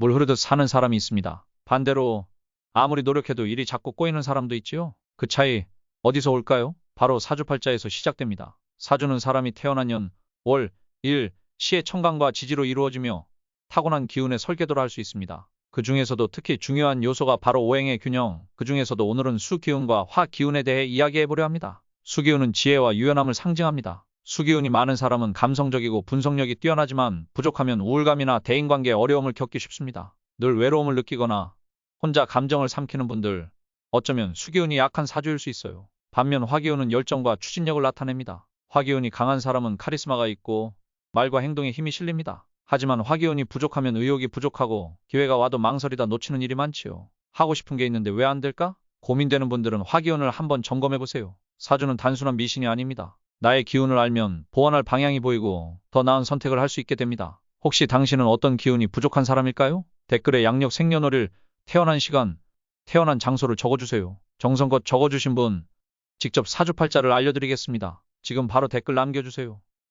물 흐르듯 사는 사람이 있습니다. 반대로 아무리 노력해도 일이 자꾸 꼬이는 사람도 있지요. 그 차이 어디서 올까요? 바로 사주팔자에서 시작됩니다. 사주는 사람이 태어난 년, 월, 일, 시의 천간과 지지로 이루어지며 타고난 기운의 설계도라 할수 있습니다. 그 중에서도 특히 중요한 요소가 바로 오행의 균형, 그 중에서도 오늘은 수기운과 화기운에 대해 이야기해 보려 합니다. 수기운은 지혜와 유연함을 상징합니다. 수기운이 많은 사람은 감성적이고 분석력이 뛰어나지만 부족하면 우울감이나 대인관계에 어려움을 겪기 쉽습니다. 늘 외로움을 느끼거나 혼자 감정을 삼키는 분들, 어쩌면 수기운이 약한 사주일 수 있어요. 반면 화기운은 열정과 추진력을 나타냅니다. 화기운이 강한 사람은 카리스마가 있고 말과 행동에 힘이 실립니다. 하지만 화기운이 부족하면 의욕이 부족하고 기회가 와도 망설이다 놓치는 일이 많지요. 하고 싶은 게 있는데 왜 안 될까? 고민되는 분들은 화기운을 한번 점검해 보세요. 사주는 단순한 미신이 아닙니다. 나의 기운을 알면 보완할 방향이 보이고 더 나은 선택을 할 수 있게 됩니다. 혹시 당신은 어떤 기운이 부족한 사람일까요? 댓글에 양력 생년월일, 태어난 시간, 태어난 장소를 적어주세요. 정성껏 적어주신 분 직접 사주팔자를 알려드리겠습니다. 지금 바로 댓글 남겨주세요.